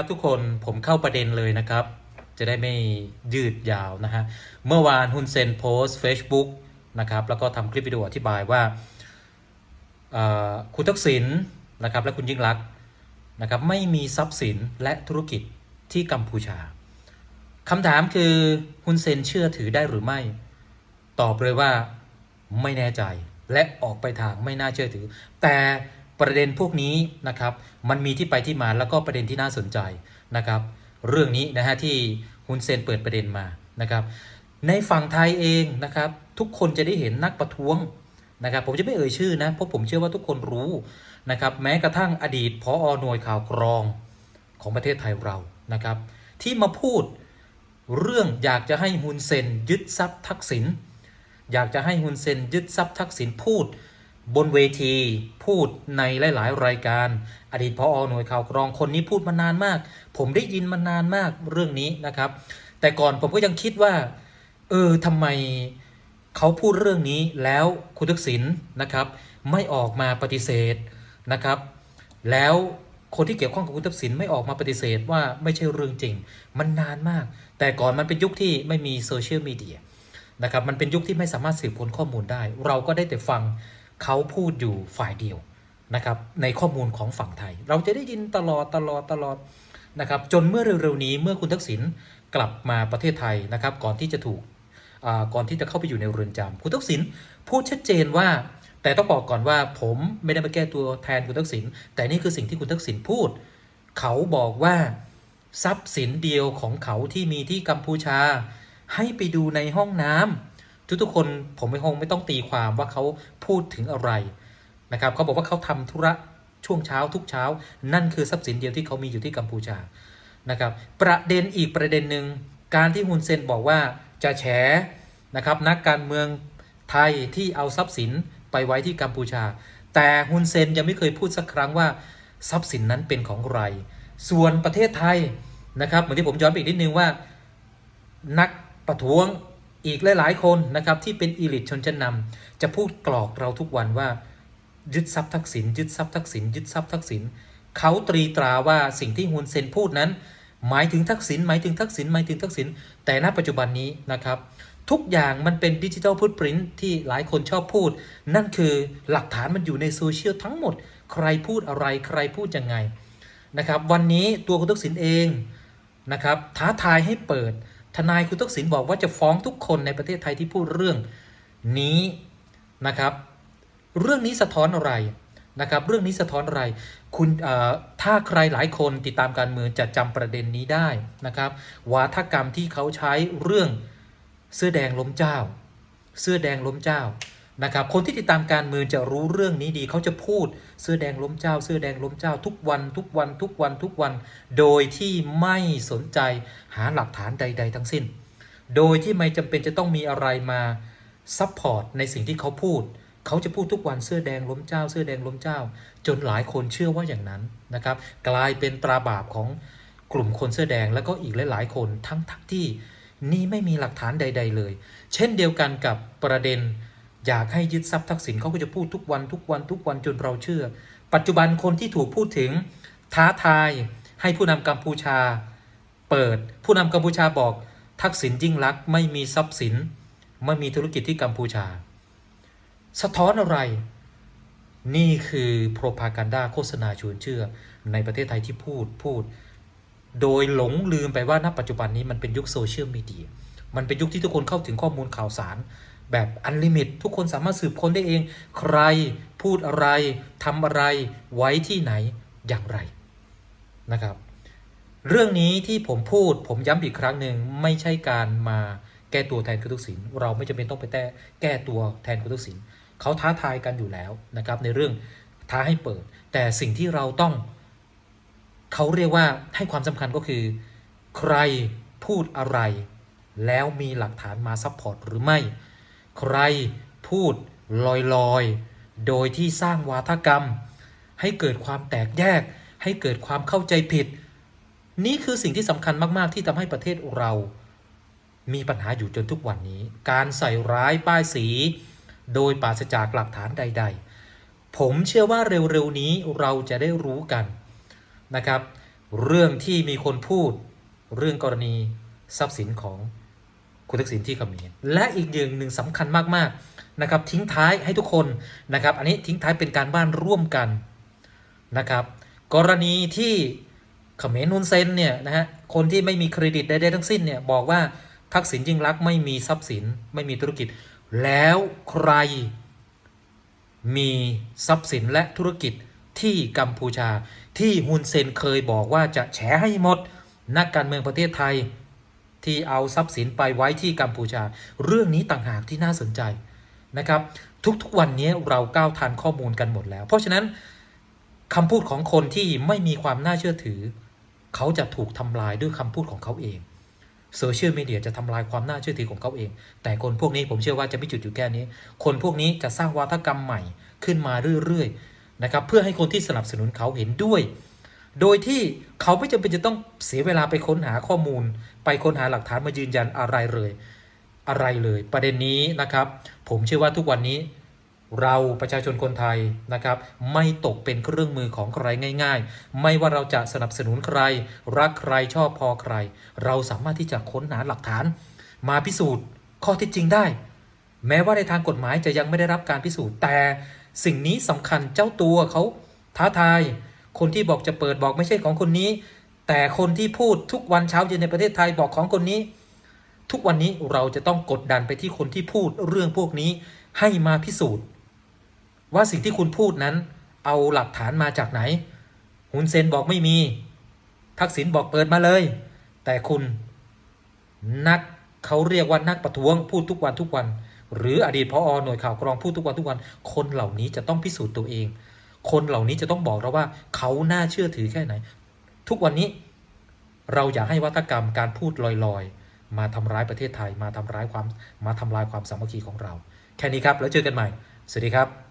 ครับทุกคนผมเข้าประเด็นเลยนะครับ จะได้ไม่ยืดยาวนะฮะ เมื่อวานฮุนเซนโพสต์ Facebook นะครับ แล้วก็ทำคลิปวิดีโออธิบายว่า คุณทักษิณนะครับ และคุณยิ่งรักนะครับ ไม่มีทรัพย์สินและธุรกิจที่กัมพูชาคำถามคือฮุนเซนเชื่อถือได้หรือไม่ ตอบเลยว่าไม่แน่ใจและออกไปทางไม่น่าเชื่อถือ แต่ ประเด็นพวกนี้นะครับมันมีที่ไปที่มาแล้วก็ประเด็นที่น่าสนใจนะครับเรื่องนี้นะฮะที่ฮุนเซนเปิดประเด็นมานะครับในฝั่งไทยเองนะครับทุกคนจะได้เห็นนักประท้วงนะครับผมจะไม่เอ่ยชื่อนะเพราะผมเชื่อว่าทุกคนรู้นะครับแม้กระทั่งอดีตพออหน่วยข่าวกรองของประเทศไทยเรานะครับที่มาพูดเรื่องอยากจะให้ฮุนเซนยึดทรัพย์ทักษิณอยากจะให้ฮุนเซนยึดทรัพย์ทักษิณพูด บนเวทีพูดในหลาย ๆ รายการ อดีตพออหน่วยข่าวกรองคนนี้พูดมานานมาก ผมได้ยินมานานมากเรื่องนี้นะครับ แต่ก่อนผมก็ยังคิดว่า เออทำไมเขาพูดเรื่องนี้แล้วคุณทักษิณนะครับ ไม่ออกมาปฏิเสธนะครับ แล้วคนที่เกี่ยวข้องกับคุณทักษิณไม่ออกมาปฏิเสธว่าไม่ใช่เรื่องจริง มันนานมาก แต่ก่อนมันเป็นยุคที่ไม่มีโซเชียลมีเดียนะครับมันเป็นยุคที่ไม่สามารถสืบค้นข้อมูลได้ เราก็ได้แต่ฟัง เขาพูดอยู่ฝ่ายเดียวนะครับในข้อมูลของฝั่งไทย เราจะได้ยินตลอดตลอดตลอดนะครับจนเมื่อเร็วๆนี้เมื่อคุณทักษิณกลับมาประเทศไทยนะครับก่อนที่จะถูกอ่าก่อนที่จะเข้าไปอยู่ในเรือนจำคุณทักษิณพูดชัดเจนว่า แต่ต้องบอกก่อนว่าผมไม่ได้มาแก้ตัวแทนคุณทักษิณแต่นี่คือสิ่งที่คุณทักษิณพูด เขาบอกว่าทรัพย์สินเดียวของเขาที่มีที่กัมพูชา ให้ไปดูในห้องน้ำ ทุกๆคนผมไม่คงไม่ต้องตีความว่าเขาพูดถึงอะไรนะครับเขาบอกว่าเขาทำธุระช่วงเช้าทุกเช้า นั่นคือทรัพย์สินเดียวที่เขามีอยู่ที่กัมพูชานะครับประเด็นอีกประเด็นหนึ่งการที่ฮุนเซนบอกว่าจะแฉนะครับนักการเมืองไทยที่เอาทรัพย์สินไปไว้ที่กัมพูชา แต่ฮุนเซนยังไม่เคยพูดสักครั้งว่าทรัพย์สินนั้นเป็นของใครส่วนประเทศไทยนะครับเหมือนที่ผมย้อนไปอีกนิดนึงว่า นักประท้วง อีกหลาย ๆ คนนะครับที่เป็นอีลิทชนชั้นนำจะพูดกรอกเราทุกวันว่า ยึดทรัพย์ทักษิณยึดทรัพย์ทักษิณยึดทรัพย์ทักษิณเขาตรีตราว่าสิ่งที่ฮุนเซนพูดนั้น หมายถึงทักษิณหมายถึงทักษิณหมายถึงทักษิณแต่ณปัจจุบันนี้นะครับทุกอย่างมันเป็นดิจิทัลพุทปรินที่หลายคนชอบพูด นั่นคือหลักฐานมันอยู่ในโซเชียลทั้งหมด ใครพูดอะไรใครพูดยังไงนะครับ วันนี้ตัวคุณทักษิณเองนะครับท้าทายให้เปิด ทนายคุณทักษิณบอกว่าจะฟ้องทุกคนในประเทศไทยที่พูดเรื่องนี้นะครับ เรื่องนี้สะท้อนอะไรนะครับ เรื่องนี้สะท้อนอะไร คุณถ้าใครหลายคนติดตามการเมืองจะจำประเด็นนี้ได้นะครับวาทกรรมที่เขาใช้เรื่องเสื้อแดงล้มเจ้า เสื้อแดงล้มเจ้า นะครับคนที่ติดตามการเมืองจะรู้เรื่องนี้ดีเขาจะพูดเสื้อแดงล้มเจ้า เสื้อแดงล้มเจ้าทุกวันทุกวันทุกวันทุกวัน โดยที่ไม่สนใจหาหลักฐานใด ๆ ทั้งสิ้น โดยที่ไม่จำเป็นจะต้องมีอะไรมาซัพพอร์ตในสิ่งที่เขาพูดเขาจะพูดทุกวันเสื้อแดงล้มเจ้า เสื้อแดงล้มเจ้า จนหลายคนเชื่อว่าอย่างนั้นนะครับ กลายเป็นตราบาปของกลุ่มคนเสื้อแดงแล้วก็อีกหลาย ๆ คนทั้งทั้งที่นี่ไม่มีหลักฐานใด ๆ เลย เช่นเดียวกันกับประเด็น อยากให้ยึดทรัพย์ทักษิณเขาก็จะพูดทุกวันทุกวันทุกวันจนเราเชื่อ ปัจจุบันคนที่ถูกพูดถึงท้าทายให้ผู้นำกัมพูชา เปิดผู้นำกัมพูชาบอก ทักษิณยิ่งลักษณ์ไม่มีทรัพย์สิน ไม่มีธุรกิจที่กัมพูชา สะท้อนอะไร นี่คือโปรพากันดาโฆษณาชวนเชื่อ ในประเทศไทยที่พูดพูด โดยหลงลืมไปว่าณปัจจุบันนี้มันเป็นยุคโซเชียลมีเดียมันเป็นยุคที่ทุกคนเข้าถึงข้อมูลข่าวสาร แบบอันลิมิต ทุกคนสามารถสืบค้นได้เอง ใครพูดอะไรทำอะไรไว้ที่ไหนอย่างไรนะครับ เรื่องนี้ที่ผมพูดผมย้ำอีกครั้งหนึ่งไม่ใช่การมาแก้ตัวแทนคุณทักษิณเราไม่จำเป็นต้องไปแก้แก้ตัวแทนคุณทักษิณเขาท้าทายกันอยู่แล้วนะครับในเรื่องท้าให้เปิด แต่สิ่งที่เราต้อง เขาเรียกว่าให้ความสำคัญก็คือ ใครพูดอะไร แล้วมีหลักฐานมาซัพพอร์ตหรือไม่ ใครพูดลอยๆ โดยที่สร้างวาทกรรม ให้เกิดความแตกแยก ให้เกิดความเข้าใจผิด นี่คือสิ่งที่สำคัญมากๆ ที่ทำให้ประเทศเรามีปัญหาอยู่จนทุกวันนี้ การใส่ร้ายป้ายสี โดยปราศจากหลักฐานใด ๆ ผมเชื่อว่าเร็วๆนี้เราจะได้รู้กันนะครับ เรื่องที่มีคนพูด เรื่องกรณีทรัพย์สินของ คุณทักษิณที่เขมรและอีกอย่างหนึ่งสำคัญมากๆนะครับทิ้งท้ายให้ทุกคนนะครับ อันนี้ทิ้งท้ายเป็นการบ้านร่วมกันนะครับ กรณีที่เขมรนุนเซนเนี่ยนะฮะคนที่ไม่มีเครดิตใดๆทั้งสิ้นเนี่ยบอกว่าทักษิณยิ่งรักไม่มีทรัพย์สินไม่มีธุรกิจ แล้วใครมีทรัพย์สินและธุรกิจที่กัมพูชาที่ฮุนเซนเคยบอกว่าจะแฉให้หมด นักการเมืองประเทศไทย ที่เอาทรัพย์สินไปไว้ที่กัมพูชา เรื่องนี้ต่างหากที่น่าสนใจนะครับ ทุกๆวันนี้เราก้าวทันข้อมูลกันหมดแล้ว เพราะฉะนั้นคำพูดของคนที่ไม่มีความน่าเชื่อถือ เขาจะถูกทำลายด้วยคำพูดของเขาเองโซเชียลมีเดียจะทำลายความน่าเชื่อถือของเขาเอง แต่คนพวกนี้ผมเชื่อว่าจะไม่จุดอยู่แค่นี้ คนพวกนี้จะสร้างวาทกรรมใหม่ขึ้นมาเรื่อยๆนะครับเพื่อให้คนที่สนับสนุนเขาเห็นด้วย โดยที่เขาไม่จำเป็นจะต้องเสียเวลาไปค้นหาข้อมูล ไปค้นหาหลักฐานมายืนยันอะไรเลยอะไรเลย ประเด็นนี้นะครับ ผมเชื่อว่าทุกวันนี้เราประชาชนคนไทยนะครับ ไม่ตกเป็นเครื่องมือของใครง่าย ๆ ไม่ว่าเราจะสนับสนุนใคร รักใครชอบพอใคร เราสามารถที่จะค้นหาหลักฐาน มาพิสูจน์ข้อเท็จจริงได้ แม้ว่าในทางกฎหมายจะยังไม่ได้รับการพิสูจน์แต่ สิ่งนี้สำคัญเจ้าตัวเขาท้าทาย คนที่บอกจะเปิดบอกไม่ใช่ของคนนี้ แต่คนที่พูดทุกวันเช้าเย็นในประเทศไทยบอกของคนนี้ ทุกวันนี้เราจะต้องกดดันไปที่คนที่พูดเรื่องพวกนี้ให้มาพิสูจน์ ว่าสิ่งที่คุณพูดนั้น เอาหลักฐานมาจากไหนฮุนเซนบอกไม่มี ทักษิณบอกเปิดมาเลย แต่คุณนักเขาเรียกว่านักประท้วงพูดทุกวันทุกวัน หรืออดีตพอหน่วยข่าวกรองพูดทุกวันทุกวัน คนเหล่านี้จะต้องพิสูจน์ตัวเอง คนเหล่านี้จะต้องบอกเราว่าเขาน่าเชื่อถือแค่ไหน ทุกวันนี้เราอย่าให้วัฒกรรมการพูดลอยๆ มาทำร้ายประเทศไทย มาทำร้ายความมาทำลายความสามัคคีของเรา แค่นี้ครับ แล้วเจอกันใหม่ สวัสดีครับ